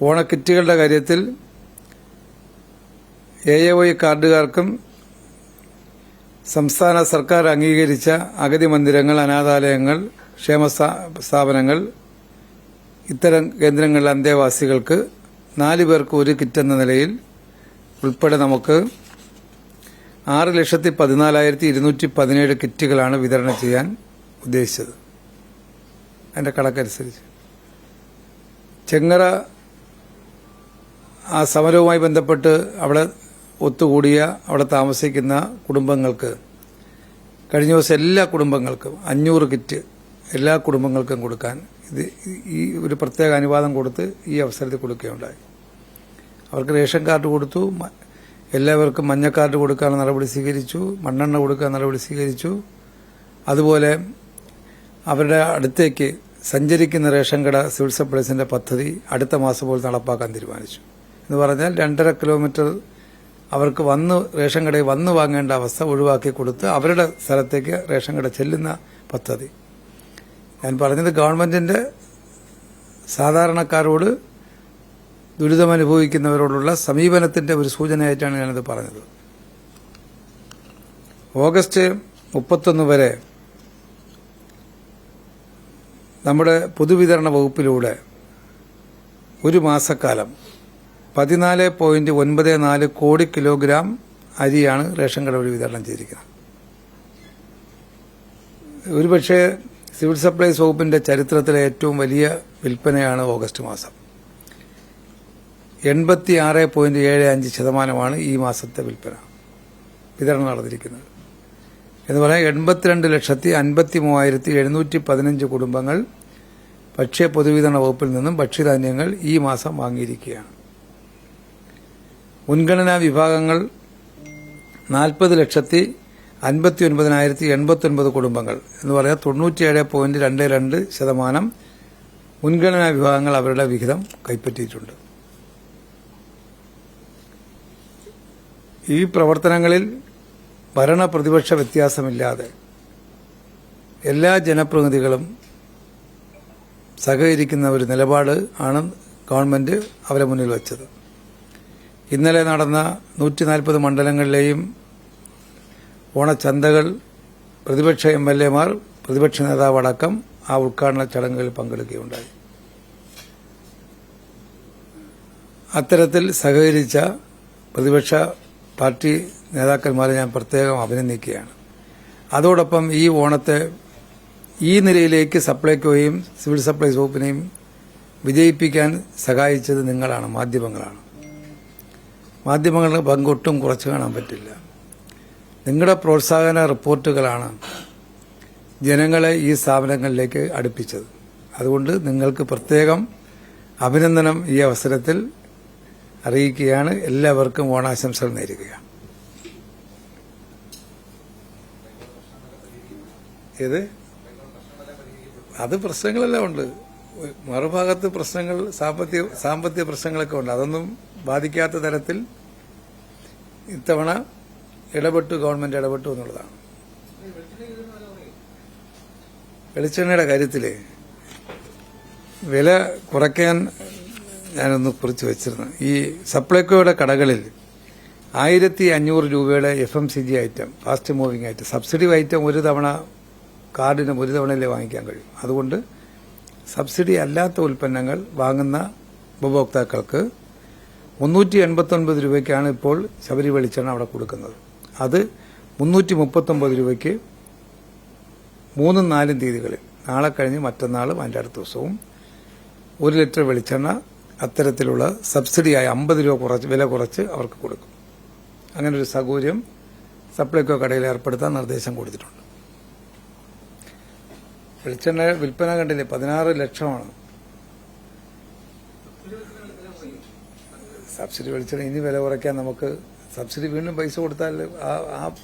ഓണക്കിറ്റുകളുടെ കാര്യത്തിൽ A A Y കാർഡുകാർക്കും സംസ്ഥാന സർക്കാർ അംഗീകരിച്ച അഗതി മന്ദിരങ്ങൾ അനാഥാലയങ്ങൾ ക്ഷേമ സ്ഥാപനങ്ങൾ ഇത്തരം കേന്ദ്രങ്ങളിലെ അന്തേവാസികൾക്ക് നാല് പേർക്ക് ഒരു കിറ്റ് എന്ന നിലയിൽ ഉൾപ്പെടെ നമുക്ക് ആറ് ലക്ഷത്തി പതിനാലായിരത്തി ഇരുന്നൂറ്റി പതിനേഴ് കിറ്റുകളാണ് വിതരണം ചെയ്യാൻ ഉദ്ദേശിച്ചത്. അതിന്റെ കണക്കനുസരിച്ച്. ചെങ്ങറ ആ സമരവുമായി ബന്ധപ്പെട്ട് അവിടെ ഒത്തുകൂടിയ അവിടെ താമസിക്കുന്ന കുടുംബങ്ങൾക്ക് കഴിഞ്ഞ ദിവസം എല്ലാ കുടുംബങ്ങൾക്കും അഞ്ഞൂറ് കിറ്റ് എല്ലാ കുടുംബങ്ങൾക്കും കൊടുക്കാൻ ഇത് ഈ ഒരു പ്രത്യേക അനുവാദം കൊടുത്ത് ഈ അവസരത്തിൽ കൊടുക്കുകയുണ്ടായി. അവർക്ക് റേഷൻ കാർഡ് കൊടുത്തു എല്ലാവർക്കും മഞ്ഞ കാർഡ് കൊടുക്കാനുള്ള നടപടി സ്വീകരിച്ചു മണ്ണെണ്ണ കൊടുക്കാൻ നടപടി സ്വീകരിച്ചു. അതുപോലെ അവരുടെ അടുത്തേക്ക് സഞ്ചരിക്കുന്ന റേഷൻ കട സിവിൽ സപ്ലൈസിന്റെ പദ്ധതി അടുത്ത മാസം പോലും നടപ്പാക്കാൻ തീരുമാനിച്ചു. എന്ന് പറഞ്ഞാൽ രണ്ടര കിലോമീറ്റർ അവർക്ക് വന്ന് റേഷൻ കടയിൽ വന്ന് വാങ്ങേണ്ട അവസ്ഥ ഒഴിവാക്കി കൊടുത്ത് അവരുടെ സ്ഥലത്തേക്ക് റേഷൻ കട ചെല്ലുന്ന പദ്ധതി. ഞാൻ പറഞ്ഞത് ഗവൺമെന്റിന്റെ സാധാരണക്കാരോട് ദുരിതമനുഭവിക്കുന്നവരോടുള്ള സമീപനത്തിന്റെ ഒരു സൂചനയായിട്ടാണ് ഞാനത് പറഞ്ഞത്. ഓഗസ്റ്റ് മുപ്പത്തൊന്ന് വരെ നമ്മുടെ പൊതുവിതരണ വകുപ്പിലൂടെ ഒരു മാസക്കാലം പതിനാല് പോയിന്റ് ഒൻപത് നാല് കോടി കിലോഗ്രാം അരിയാണ് റേഷൻ കട വഴി വിതരണം ചെയ്തിരിക്കുന്നത്. ഒരുപക്ഷെ സിവിൽ സപ്ലൈസ് വകുപ്പിന്റെ ചരിത്രത്തിലെ ഏറ്റവും വലിയ വിൽപ്പനയാണ് ഓഗസ്റ്റ് മാസം. എൺപത്തി ആറ് പോയിന്റ് ഏഴ് അഞ്ച് ശതമാനമാണ് ഈ മാസത്തെ വിൽപ്പന വിതരണം നടന്നിരിക്കുന്നത്. എന്ന് പറയാൻ എൺപത്തിരണ്ട് ലക്ഷത്തി അൻപത്തി മൂവായിരത്തി എഴുന്നൂറ്റി പതിനഞ്ച് കുടുംബങ്ങൾ ഭക്ഷ്യ പൊതുവിതരണ വകുപ്പിൽ നിന്നും ഭക്ഷ്യധാന്യങ്ങൾ ഈ മാസം വാങ്ങിയിരിക്കുകയാണ്. മുൻഗണനാ വിഭാഗങ്ങൾ നാൽപ്പത് ലക്ഷത്തി അൻപത്തി ഒൻപതിനായിരത്തി എൺപത്തി ഒൻപത് കുടുംബങ്ങൾ എന്ന് പറയാൻ തൊണ്ണൂറ്റിയേഴ് പോയിന്റ് രണ്ട് രണ്ട് ശതമാനം മുൻഗണനാ വിഭാഗങ്ങൾ അവരുടെ വിഹിതം കൈപ്പറ്റിയിട്ടുണ്ട്. ഈ പ്രവർത്തനങ്ങളിൽ ഭരണ പ്രതിപക്ഷ വ്യത്യാസമില്ലാതെ എല്ലാ ജനപ്രതിനിധികളും സഹകരിക്കുന്ന ഒരു നിലപാട് ആണ് ഗവൺമെന്റ് അവരെ മുന്നിൽ വച്ചത്. ഇന്നലെ നടന്ന നൂറ്റി നാൽപ്പത് മണ്ഡലങ്ങളിലെയും ഓണച്ചന്തകൾ പ്രതിപക്ഷ എം എൽ എമാർ പ്രതിപക്ഷ നേതാവ് അടക്കം ആ ഉദ്ഘാടന ചടങ്ങുകളിൽ പങ്കെടുക്കുകയുണ്ടായി. അത്തരത്തിൽ സഹകരിച്ച പ്രതിപക്ഷ പാർട്ടി നേതാക്കന്മാരെ ഞാൻ പ്രത്യേകം അഭിനന്ദിക്കുകയാണ്. അതോടൊപ്പം ഈ ഓണത്തെ ഈ നിലയിലേക്ക് സപ്ലൈകോയും സിവിൽ സപ്ലൈസ് വകുപ്പിനെയും വിജയിപ്പിക്കാൻ സഹായിച്ചത് നിങ്ങളാണ് മാധ്യമങ്ങളാണ്. മാധ്യമങ്ങളുടെ പങ്കൊട്ടും കുറച്ച് കാണാൻ പറ്റില്ല. നിങ്ങളുടെ പ്രോത്സാഹന റിപ്പോർട്ടുകളാണ് ജനങ്ങളെ ഈ സ്ഥാപനങ്ങളിലേക്ക് അടുപ്പിച്ചത്. അതുകൊണ്ട് നിങ്ങൾക്ക് പ്രത്യേകം അഭിനന്ദനം ഈ അവസരത്തിൽ അറിയിക്കുകയാണ്. എല്ലാവർക്കും ഓണാശംസകൾ നേരുകയാണ്. ഏത്? അത് പ്രശ്നങ്ങളെല്ലാം ഉണ്ട്. മറുഭാഗത്ത് പ്രശ്നങ്ങൾ സാമ്പത്തിക സാമ്പത്തിക പ്രശ്നങ്ങളൊക്കെ ഉണ്ട്. അതൊന്നും ബാധിക്കാത്ത തരത്തിൽ ഇത്തവണ ഇടപെട്ടു ഗവൺമെന്റ് ഇടപെട്ടു എന്നുള്ളതാണ്. വെളിച്ചെണ്ണയുടെ കാര്യത്തിൽ വില കുറയ്ക്കാൻ ഞാനൊന്ന് കുറിച്ച് വെച്ചിരുന്നു. ഈ സപ്ലൈകോയുടെ കടകളിൽ ആയിരത്തി അഞ്ഞൂറ് രൂപയുടെ F M C G item fast moving item subsidy item ഒരു തവണ കാർഡിന് ഒരു തവണയിലേ വാങ്ങിക്കാൻ കഴിയും. അതുകൊണ്ട് സബ്സിഡി അല്ലാത്ത ഉൽപ്പന്നങ്ങൾ വാങ്ങുന്ന ഉപഭോക്താക്കൾക്ക് മുന്നൂറ്റി എൺപത്തൊൻപത് രൂപയ്ക്കാണ് ഇപ്പോൾ ശബരി വെളിച്ചെണ്ണ അവിടെ കൊടുക്കുന്നത്. അത് മുന്നൂറ്റി മുപ്പത്തൊമ്പത് രൂപയ്ക്ക് മൂന്നും നാലും തീയതികളിൽ. നാളെ കഴിഞ്ഞ് മറ്റന്നാളും അതിന്റെ അടുത്ത ദിവസവും ഒരു ലിറ്റർ വെളിച്ചെണ്ണ അത്തരത്തിലുള്ള സബ്സിഡിയായി അമ്പത് രൂപ കുറച്ച് വില കുറച്ച് അവർക്ക് കൊടുക്കും. അങ്ങനെ ഒരു സൗകര്യം സപ്ലൈകോ കടയിൽ ഏർപ്പെടുത്താൻ നിർദ്ദേശം കൊടുത്തിട്ടുണ്ട്. വെളിച്ചെണ്ണ വിൽപ്പന കണ്ടില്ലേ? പതിനാറ് ലക്ഷമാണ്. സബ്സിഡി വെളിച്ചെണ്ണ ഇനി വില കുറയ്ക്കാൻ നമുക്ക് സബ്സിഡി വീണ്ടും പൈസ കൊടുത്താൽ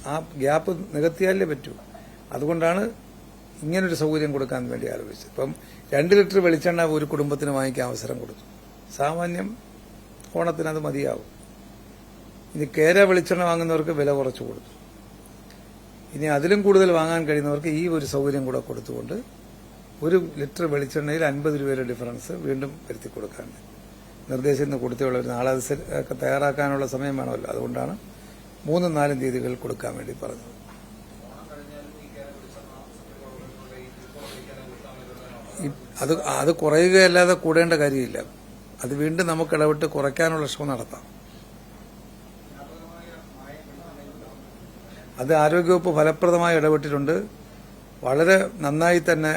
ആ- ഗ്യാപ്പ് നികത്തിയാലേ പറ്റൂ. അതുകൊണ്ടാണ് ഇങ്ങനൊരു സൗകര്യം കൊടുക്കാൻ വേണ്ടി ആലോചിച്ചത്. ഇപ്പം രണ്ട് ലിറ്റർ വെളിച്ചെണ്ണ ഒരു കുടുംബത്തിന് വാങ്ങിക്കാൻ അവസരം കൊടുത്തു. സാമാന്യം ഓണത്തിന് അത് മതിയാവും. ഇനി കേര വെളിച്ചെണ്ണ വാങ്ങുന്നവർക്ക് വില കുറച്ചു കൊടുത്തു. ഇനി അതിലും കൂടുതൽ വാങ്ങാൻ കഴിയുന്നവർക്ക് ഈ ഒരു സൗകര്യം കൂടെ കൊടുത്തുകൊണ്ട് ഒരു ലിറ്റർ വെളിച്ചെണ്ണയിൽ അൻപത് രൂപയുടെ ഡിഫറൻസ് വീണ്ടും വരുത്തി കൊടുക്കാൻ. നിർദ്ദേശം ഇന്ന് കൊടുത്തുള്ള നാളെ അത് തയ്യാറാക്കാനുള്ള സമയം വേണമല്ലോ. അതുകൊണ്ടാണ് മൂന്നും നാലും തീയതികൾ കൊടുക്കാൻ വേണ്ടി പറഞ്ഞത്. അത് അത് കുറയുകയല്ലാതെ കൂടേണ്ട കാര്യമില്ല. അത് വീണ്ടും നമുക്ക് ഇടപെട്ട് കുറയ്ക്കാനുള്ള ശ്രമം നടത്താം. അത് ആരോഗ്യവകുപ്പ് ഫലപ്രദമായി ഇടപെട്ടിട്ടുണ്ട്. വളരെ നന്നായി തന്നെ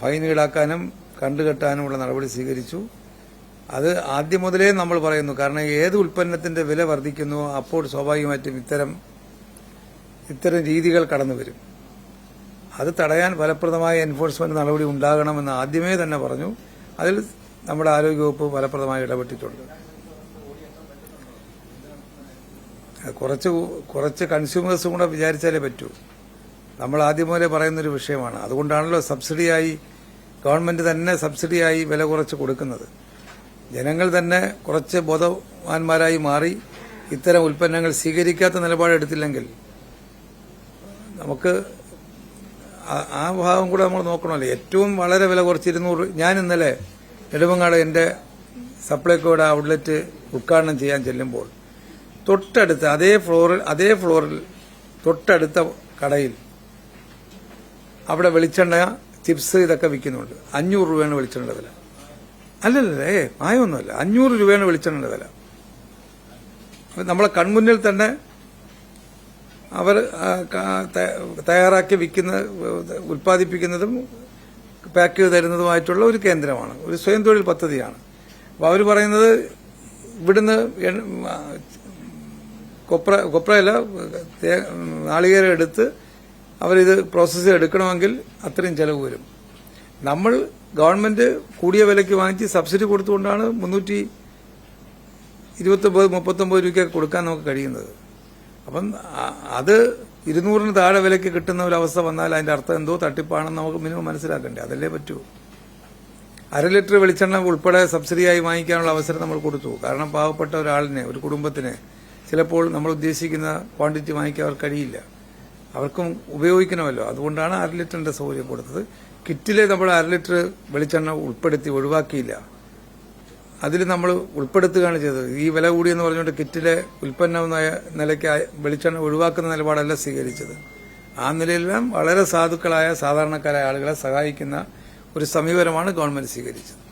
ഫൈൻ ഈടാക്കാനും കണ്ടുകെട്ടാനുമുള്ള നടപടി സ്വീകരിച്ചു. അത് ആദ്യം മുതലേ നമ്മൾ പറയുന്നു. കാരണം ഏത് ഉൽപ്പന്നത്തിന്റെ വില വർദ്ധിക്കുന്നു അപ്പോൾ സ്വാഭാവികമായിട്ടും ഇത്തരം ഇത്തരം രീതികൾ കടന്നു വരും. അത് തടയാൻ ഫലപ്രദമായ എൻഫോഴ്സ്മെന്റ് നടപടി ഉണ്ടാകണമെന്ന് ആദ്യമേ തന്നെ പറഞ്ഞു. അതിൽ നമ്മുടെ ആരോഗ്യവകുപ്പ് ഫലപ്രദമായി ഇടപെട്ടിട്ടുണ്ട് അത് കുറച്ച് കുറച്ച് കൺസ്യൂമേഴ്സും കൂടെ വിചാരിച്ചാലേ പറ്റൂ. നമ്മൾ ആദ്യം മുതലേ പറയുന്നൊരു വിഷയമാണ്. അതുകൊണ്ടാണല്ലോ സബ്സിഡിയായി ഗവൺമെന്റ് തന്നെ സബ്സിഡിയായി വില കുറച്ച് കൊടുക്കുന്നത്. ജനങ്ങൾ തന്നെ കുറച്ച് ബോധവാന്മാരായി മാറി ഇത്തരം ഉൽപ്പന്നങ്ങൾ സ്വീകരിക്കാത്ത നിലപാടെടുത്തില്ലെങ്കിൽ നമുക്ക് ആ- ഭാഗം കൂടെ നമ്മൾ നോക്കണമല്ലോ. ഏറ്റവും വളരെ വില കുറച്ച് ഇരുന്നൂറ് ഞാൻ ഇന്നലെ നെടുമങ്ങാട് എന്റെ സപ്ലൈകോയുടെ ഔട്ട്ലെറ്റ് ഉദ്ഘാടനം ചെയ്യാൻ ചെല്ലുമ്പോൾ തൊട്ടടുത്ത് അതേ ഫ്ലോറിൽ അതേ ഫ്ലോറിൽ തൊട്ടടുത്ത കടയിൽ അവിടെ വെളിച്ചെണ്ണ ചിപ്സ് ഇതൊക്കെ വിൽക്കുന്നുണ്ട്. അഞ്ഞൂറ് രൂപയാണ് വെളിച്ചെണ്ണ വില. അല്ലല്ലേ മായമൊന്നുമല്ല. അഞ്ഞൂറ് രൂപയാണ് വെളിച്ചെണ്ണ വില. നമ്മളെ കൺമുന്നിൽ തന്നെ അവർ തയ്യാറാക്കി വിൽക്കുന്ന ഉൽപ്പാദിപ്പിക്കുന്നതും പാക്ക് ചെയ്ത് തരുന്നതുമായിട്ടുള്ള ഒരു കേന്ദ്രമാണ്. ഒരു സ്വയം തൊഴിൽ പദ്ധതിയാണ്. അപ്പോൾ അവർ പറയുന്നത് ഇവിടുന്ന് കൊപ്ര കൊപ്രയല്ല നാളികേരം എടുത്ത് അവരിത് പ്രോസസ്സ് എടുക്കണമെങ്കിൽ അത്രയും ചെലവ് വരും. നമ്മൾ ഗവൺമെന്റ് കൂടിയ വിലയ്ക്ക് വാങ്ങിച്ച് സബ്സിഡി കൊടുത്തുകൊണ്ടാണ് മുന്നൂറ്റി ഇരുപത്തൊമ്പത് മുപ്പത്തൊമ്പത് രൂപയ്ക്ക് കൊടുക്കാൻ നമുക്ക് കഴിയുന്നത്. അപ്പം അത് ഇരുന്നൂറിന് താഴെ വിലയ്ക്ക് കിട്ടുന്ന ഒരു അവസ്ഥ വന്നാൽ അതിന്റെ അർത്ഥം എന്തോ തട്ടിപ്പാണെന്ന് നമുക്ക് മിനിമം മനസ്സിലാക്കണ്ടേ? അതല്ലേ പറ്റൂ. അര ലിറ്റർ വെളിച്ചെണ്ണ ഉൾപ്പെടെ സബ്സിഡിയായി വാങ്ങിക്കാനുള്ള അവസരം നമ്മൾ കൊടുത്തു. കാരണം പാവപ്പെട്ട ഒരാളിനെ ഒരു കുടുംബത്തിന് ചിലപ്പോൾ നമ്മൾ ഉദ്ദേശിക്കുന്ന ക്വാണ്ടിറ്റി വാങ്ങിക്കാൻ അവർക്ക് കഴിയില്ല. അവർക്കും ഉപയോഗിക്കണമല്ലോ. അതുകൊണ്ടാണ് അര ലിറ്ററിന്റെ സൗകര്യം കൊടുത്തത്. കിറ്റിലെ നമ്മൾ അര ലിറ്റർ വെളിച്ചെണ്ണ ഉൾപ്പെടുത്തി ഒഴിവാക്കിയില്ല. അതിൽ നമ്മൾ ഉൾപ്പെടുത്തുകയാണ് ചെയ്തത്. ഈ വില കൂടിയെന്ന് പറഞ്ഞുകൊണ്ട് കിറ്റിലെ ഉൽപ്പന്ന നിലയ്ക്ക് വെളിച്ചെണ്ണ ഒഴിവാക്കുന്ന നിലപാടല്ല സ്വീകരിച്ചത്. ആ നിലയിലെല്ലാം വളരെ സാധുക്കളായ സാധാരണക്കാരായ ആളുകളെ സഹായിക്കുന്ന ഒരു സമീപനമാണ് ഗവൺമെന്റ് സ്വീകരിച്ചത്.